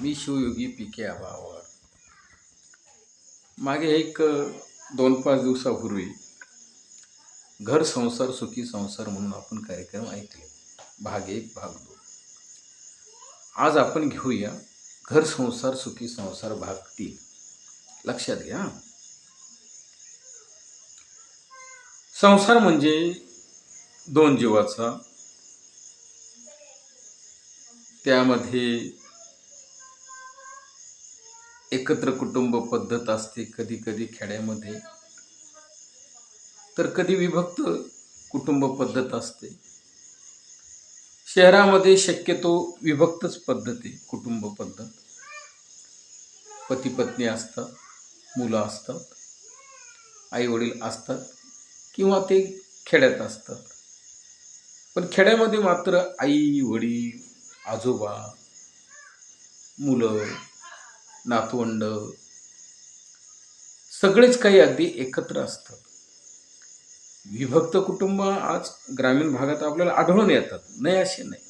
मी Shivyogi P के आभावर. मागे एक दोन पाच दिवसापूर्वी घर संसार सुखी संसार म्हणून आपण कार्यक्रम ऐकले. भाग एक भाग दोन. आज आपण घेऊया घर संसार सुखी संसार भाग तीन. लक्षात घ्या. संसार म्हणजे दोन जीवाचा. त्यामध्ये एकत्र कुटुंब पद्धत असते कधी कधी खेड्यामध्ये. तर कधी विभक्त कुटुंब पद्धत असते. शहरामध्ये शक्यतो विभक्तच पद्धत आहे कुटुंब पद्धत. पती पत्नी असतात मुलं असतात आई वडील असतात किंवा ते खेड्यात असतात. पण खेड्यामध्ये मात्र आई वडील आजोबा मुलं नातवंड सगळेच काही अगदी एकत्र असतात. विभक्त कुटुंब आज ग्रामीण भागात आपल्याला आढळून येतात. नाही असे नाही.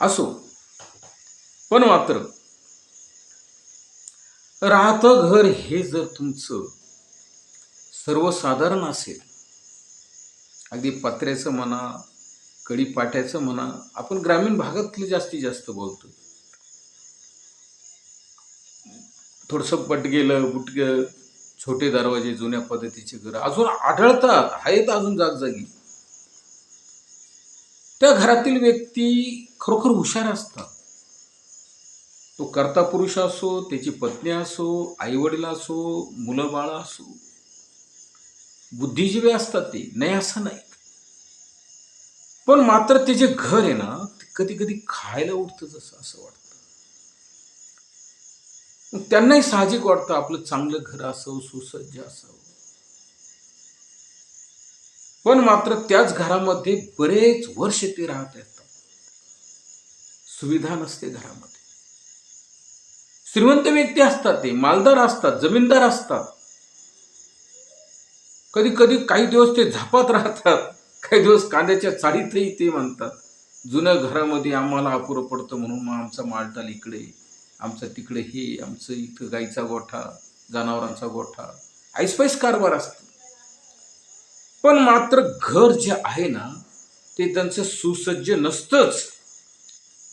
असो पण मात्र राहतं घर हे जर तुमचं सर्वसाधारण असेल अगदी पत्र्याचं म्हणा कडीपाट्याचं म्हणा आपण ग्रामीण भागातलं जास्तीत जास्त बोलतो थोडंसं पटगेलं बुटगं छोटे दरवाजे जुन्या पद्धतीचे घर. अजून आढळतात आहेत अजून जागजागी. त्या घरातील व्यक्ती खरोखर हुशार असतात. तो कर्ता पुरुष असो त्याची पत्नी असो आई वडील असो मुलं बाळ असो. बुद्धिजीवी असतात ते नाही असं नाही. पण मात्र ते जे घर आहे ना ते कधी कधी खायला उठतं जसं असं वाटतं. त्यांनाही साहजिक वाटतं आपलं चांगलं घर असावं सुसज्ज असावं. पण मात्र त्याच घरामध्ये बरेच वर्ष ते राहत असतात सुविधा नसते घरामध्ये. श्रीमंत व्यक्ती असतात ते मालदार असतात जमीनदार असतात. कधी कधी काही दिवस ते झापात राहतात काही दिवस कांद्याच्या चाळीतही ते म्हणतात जुन्या घरामध्ये आम्हाला अपुरं पडतं म्हणून मग आमचा मालटाल इकडे आमचं तिकडे हे आमचं इथं गाईचा गोठा जनावरांचा गोठा. ऐसपैस कारभार असतो. पण मात्र घर जे आहे ना ते त्यांचं सुसज्ज नसतंच.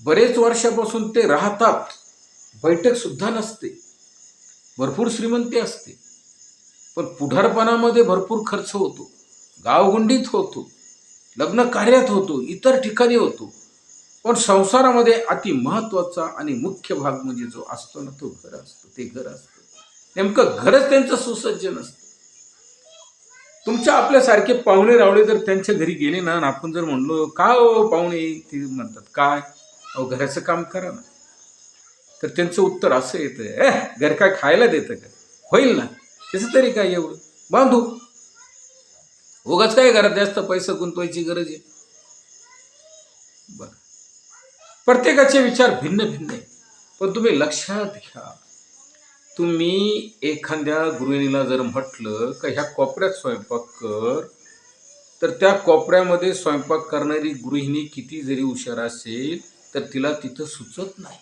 बरेच वर्षापासून ते राहतात. बैठक सुद्धा नसते. भरपूर श्रीमंती असते. पण पुढारपणामध्ये भरपूर खर्च होतो. गावगुंडीत होतो. लग्न कार्यात होतो. इतर ठिकाणी होतो. पण संसारामध्ये अति महत्त्वाचा आणि मुख्य भाग म्हणजे जो असतो ना तो घर असतो. ते घर असतं. नेमकं घरच त्यांचं सुसज्ज नसतं तुमच्या आपल्यासारखे पाहुणे रावळे जर त्यांच्या घरी गेले ना आपण जर म्हणलो का हो पाहुणे? ते म्हणतात काय? अहो घराचं काम करा ना. तर त्यांचं उत्तर असं येतं ए घर काय खायला देतं का? होईल ना. त्याचं तरी काय एवढं? बांधू. उगाच काय घरात जास्त पैसा गुंतवायची गरज आहे? बरं. प्रत्येकाचे विचार भिन्न भिन्न आहे. पण तुम्ही लक्षात घ्या. तुम्ही एखाद्या गृहिणीला जर म्हटलं का ह्या कोपऱ्यात स्वयंपाक कर? तर त्या कोपऱ्यामध्ये स्वयंपाक करणारी गृहिणी किती जरी हुशार असेल तर तिला तिथं सुचत नाही.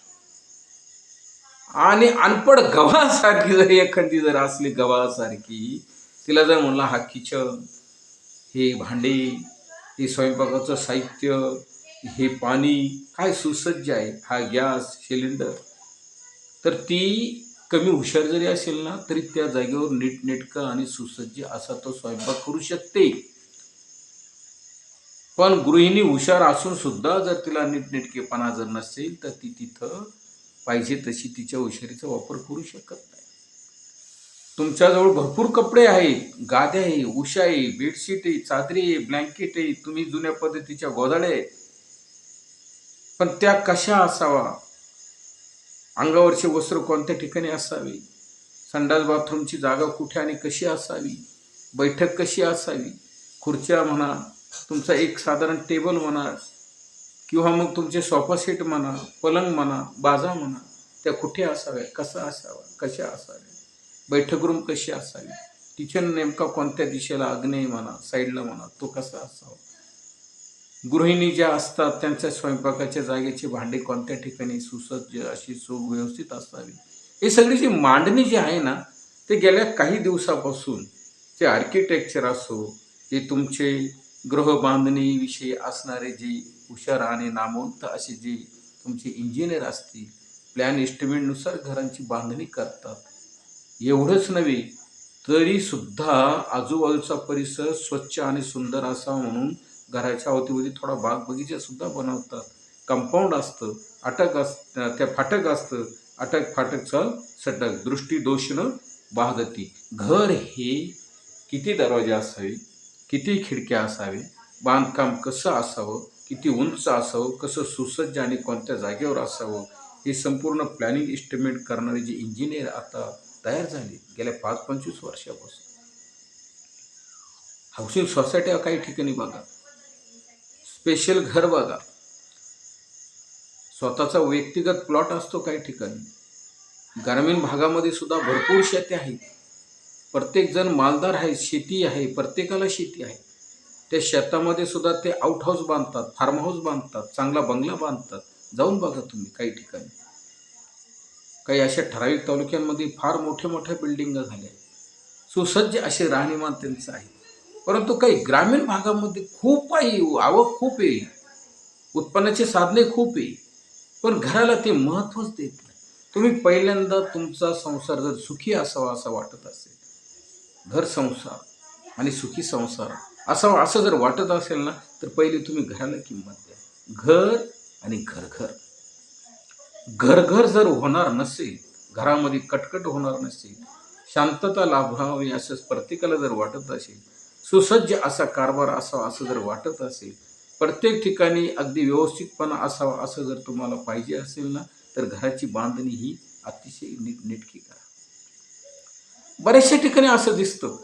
आणि अनपड गव्हासारखी जर एखादी जर असली गव्हासारखी तिला जर म्हणला हा किचन हे भांडे हे स्वयंपाकाचं साहित्य हे पाणी काय सुसज्ज आहे? हा गॅस सिलेंडर. तर ती कमी हुशार जरी असेल ना तरी त्या जागेवर नीटनेटकं आणि सुसज्ज असा तो स्वयंपाक करू शकते. पण गृहिणी हुशार असून सुद्धा जर तिला नीटनेटकेपणा जर नसेल तर ती तिथं पाहिजे तशी तिच्या हुशारीचा वापर करू शकत नाही. तुमच्याजवळ भरपूर कपडे आहेत गाद्या आहे उशा आहे बेडशीट आहे चादरी आहे ब्लँकेट आहे तुम्ही जुन्या पद्धतीच्या गोदाड्या आहेत. पण त्या कशा असावा? अंगावरचे वस्त्र कोणत्या ठिकाणी असावे? संडास बाथरूमची जागा कुठे आणि कशी असावी? बैठक कशी असावी? खुर्च्या म्हणा तुमचा एक साधारण टेबल म्हणा किंवा मग तुमचे सोफा सेट म्हणा पलंग म्हणा बाजा म्हणा त्या कुठे असाव्या? कसा असावा? कशा असाव्या? बैठक रूम कशी असावी? किचन नेमका कोणत्या दिशेला? आग्नेय म्हणा साईडला म्हणा तो कसा असावा? गृहिणी ज्या असतात त्यांच्या स्वयंपाकाच्या जागेची भांडी कोणत्या ठिकाणी सुसज्ज अशी सुव्यवस्थित असावी? ही सगळी जी मांडणी जी आहे ना ते गेल्या काही दिवसापासून जे आर्किटेक्चर असो जे तुमचे गृहबांधणीविषयी असणारे जे हुशार आणि नामवंत असे जे तुमचे इंजिनियर असतील प्लॅन एस्टिमेटनुसार घरांची बांधणी करतात. एवढंच नव्हे तरीसुद्धा आजूबाजूचा परिसर स्वच्छ आणि सुंदर असावा म्हणून घराच्या अवतीभोवती थोडा बाग बगीचा सुद्धा बनवतात. कंपाऊंड असतं अटक अस त्या फाटक असतं अटक फाटक चल सटक दृष्टी दोष न बाधती घर हे किती दरवाजे असावे किती खिडक्या असावे बांधकाम कसं असावं किती उंच असावं कसं सुसज्ज आणि कोणत्या जागेवर असावं हे संपूर्ण प्लॅनिंग इस्टिमेट करणारे जे इंजिनियर आता तयार झाले गेल्या पाच पंचवीस वर्षापासून. हाऊसिंग सोसायट्या काही ठिकाणी बघा. स्पेशल घर बघा. स्वतःचा व्यक्तिगत प्लॉट असतो काही ठिकाणी. ग्रामीण भागामध्ये सुद्धा भरपूर शेती आहेत प्रत्येकजण मालदार आहे शेती आहे प्रत्येकाला शेती आहे. त्या शेतामध्ये सुद्धा ते आउट हाऊस बांधतात फार्म हाऊस बांधतात चांगला बंगला बांधतात. जाऊन बघा तुम्ही काही ठिकाणी. काही अशा ठराविक तालुक्यांमध्ये फार मोठ्या मोठ्या बिल्डिंग झाल्या सुसज्ज असे राहणीमान त्यांचं आहे. परंतु काही ग्रामीण भागामध्ये खूप आहे आवक खूप आहे. उत्पन्नाची साधने खूप आहे. पण घराला ते महत्त्वच देत नाही. तुम्ही पहिल्यांदा तुमचा संसार जर सुखी असावा असं वाटत असेल घर संसार आणि सुखी संसार असावा असं जर वाटत असेल ना तर पहिले तुम्ही घराला किंमत द्या. घर आणि घरघर. घरघर जर होणार नसेल घरामध्ये कटकट होणार नसेल शांतता लाभावी असं प्रत्येकाला जर वाटत असेल सुसज्ज असा कारभार असावा असं जर वाटत असेल प्रत्येक ठिकाणी अगदी व्यवस्थितपणा असावा असं जर तुम्हाला पाहिजे असेल ना तर घराची बांधणी ही अतिशय नीटनेटकी करा. बऱ्याचशा ठिकाणी असं दिसतं.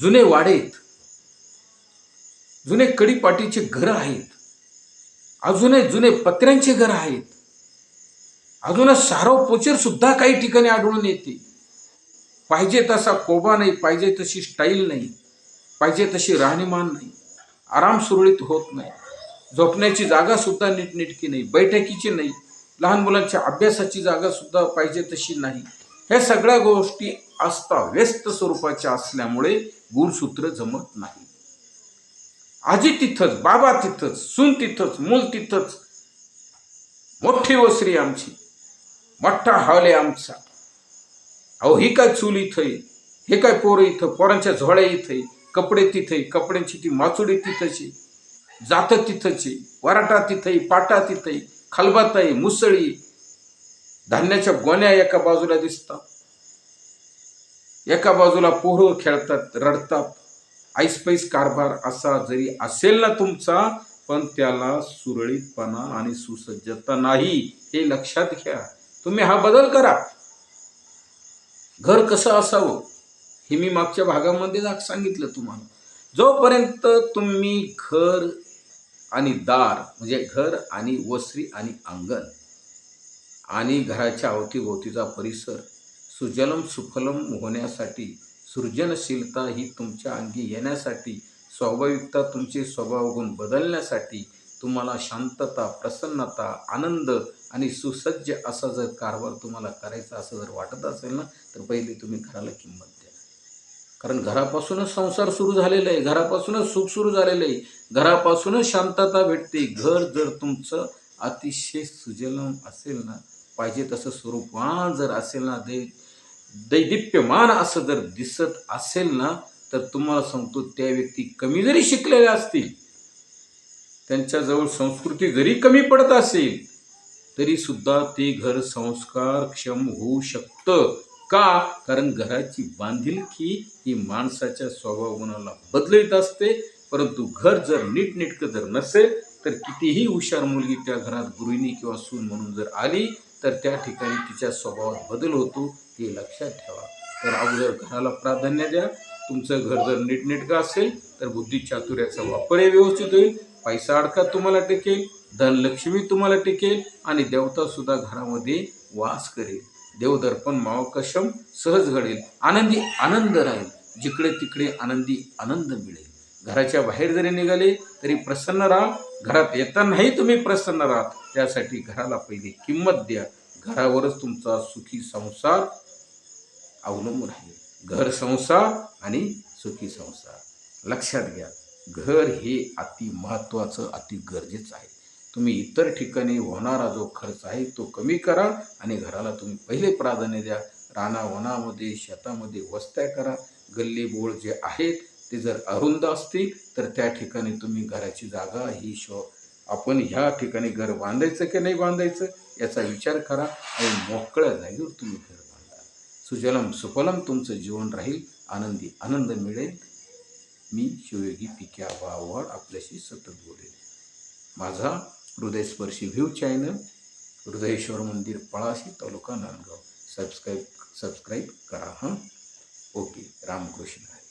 जुने वाडेत जुने कडीपाटीचे घर आहेत अजूनही जुने पत्र्यांचे घर आहेत अजूनच सारव पोचर सुद्धा काही ठिकाणी आढळून येते. पाहिजे तसा कोबा नाही पाहिजे तशी स्टाईल नाही पाहिजे तशी राहणीमान नाही आराम सुरळीत होत नाही झोपण्याची जागा सुद्धा नीटनेटकी नाही बैठकीची नाही लहान मुलांच्या अभ्यासाची जागा सुद्धा पाहिजे तशी नाही. ह्या सगळ्या गोष्टी असता व्यस्त स्वरूपाच्या असल्यामुळे गुणसूत्र जमत नाही. आजी तिथंच बाबा तिथंच सून तिथंच मूल तिथंच. मोठी ओसरी आमची मोठा हॉल आहे आमचा. अहो ही काय चूल इथं? हे काय पोरं इथं? पोरांच्या झोळ्या इथे? कपडे तिथे? कपड्यांची ती माचुडी तिथंची? जातं तिथंची? वराटा तिथे पाटा तिथे खलबाताई आहे? मुसळी? धान्याच्या गोण्या एका बाजूला दिसतात. एका बाजूला पोहरं खेळतात रडतात. ऐसपैस कारभार असा जरी असेल ना तुमचा पण त्याला सुरळीतपणा आणि सुसज्जता नाही हे लक्षात घ्या. तुम्ही हा बदल करा. घर कसं असावं हे मी मागच्या भागामध्ये सांगितलं तुम्हाला. जोपर्यंत तुम्ही घर आणि दार म्हणजे घर आणि वस्त्री आणि अंगण आणि घराच्या अवतीभोवतीचा परिसर सुजलम सुफलम होण्यासाठी सृजनशीलता ही तुमच्या अंगी येण्यासाठी स्वाभाविकता तुमचे स्वभाव गुण बदलण्यासाठी तुम्हाला शांतता प्रसन्नता आनंद आणि सुसज्ज असा जर कारभार तुम्हाला करायचा असं जर वाटत असेल ना तर पहिली तुम्ही घराला किंमत द्या. कारण घरापासूनच संसार सुरू झालेला आहे घरापासूनच सुख सुरू झालेलं आहे घरापासूनच शांतता भेटते. घर जर तुमचं अतिशय सुजलम असेल ना पाहिजे तसं स्वरूपवान जर असेल ना दे दैदिप्यमान असं जर दिसत असेल ना तर तुम्हाला सांगतो त्या व्यक्ती कमी जरी शिकलेल्या असतील त्यांच्याजवळ संस्कृती जरी कमी पडत असेल तरी सुद्धा ते घर संस्कारक्षम होऊ शकतं का? कारण घराची बांधिलकी ही माणसाच्या स्वभाव गुणाला बदलत असते. परंतु घर जर नीटनेटकं जर नसेल तर कितीही हुशार मुलगी त्या घरात गृहिणी किंवा सून म्हणून जर आली तर त्या ठिकाणी तिच्या स्वभावात बदल होतो हे लक्षात ठेवा. तर अगोदर घराला प्राधान्य द्या. तुमचं घर जर नीटनेटकं असेल तर बुद्धी चातुर्याचा वापरही व्यवस्थित होईल. पैसा अडका तुम्हाला टिकेल धनलक्ष्मी तुम्हाला टिकेल आणि देवता सुद्धा घरामध्ये वास करेल. देवदर्पण मावकशम सहज घडेल. आनंदी आनंद राहील. जिकडे तिकडे आनंदी आनंद मिळेल. घराच्या बाहेर जरी निघाले तरी प्रसन्न राहा. घरात येतानाही तुम्ही प्रसन्न राहा त्यासाठी घराला पहिली किंमत द्या. घरावरच तुमचा सुखी संसार अवलंबून आहे घर संसार आणि सुखी संसार. लक्षात घ्या. घर हे अति महत्त्वाचं अति गरजेचं आहे. तुम्ही इतर ठिकाणी होणारा जो खर्च आहे तो कमी करा आणि घराला तुम्ही पहिले प्राधान्य द्या. रानावनामध्ये शेतामध्ये वस्त्या करा. गल्ली बोळ जे आहेत ते जर अरुंद असतील तर त्या ठिकाणी तुम्ही घराची जागा ही शो आपण ह्या ठिकाणी घर बांधायचं की नाही बांधायचं याचा विचार करा आणि मोकळ्या जागेवर तुम्ही घर बांधा. सुजलम सुफलम तुमचं जीवन राहील. आनंदी आनंद मिळेल. मी शिवयोगी पिके आबा आव्हाड आपल्याशी सतत बोलेल माझा हृदयस्पर्शी व्ह्यू चॅनल हृदयेश्वर मंदिर पळाशी तालुका नांदगाव. सबस्क्राईब सबस्क्राईब करा हां? ओके रामकृष्ण हरी.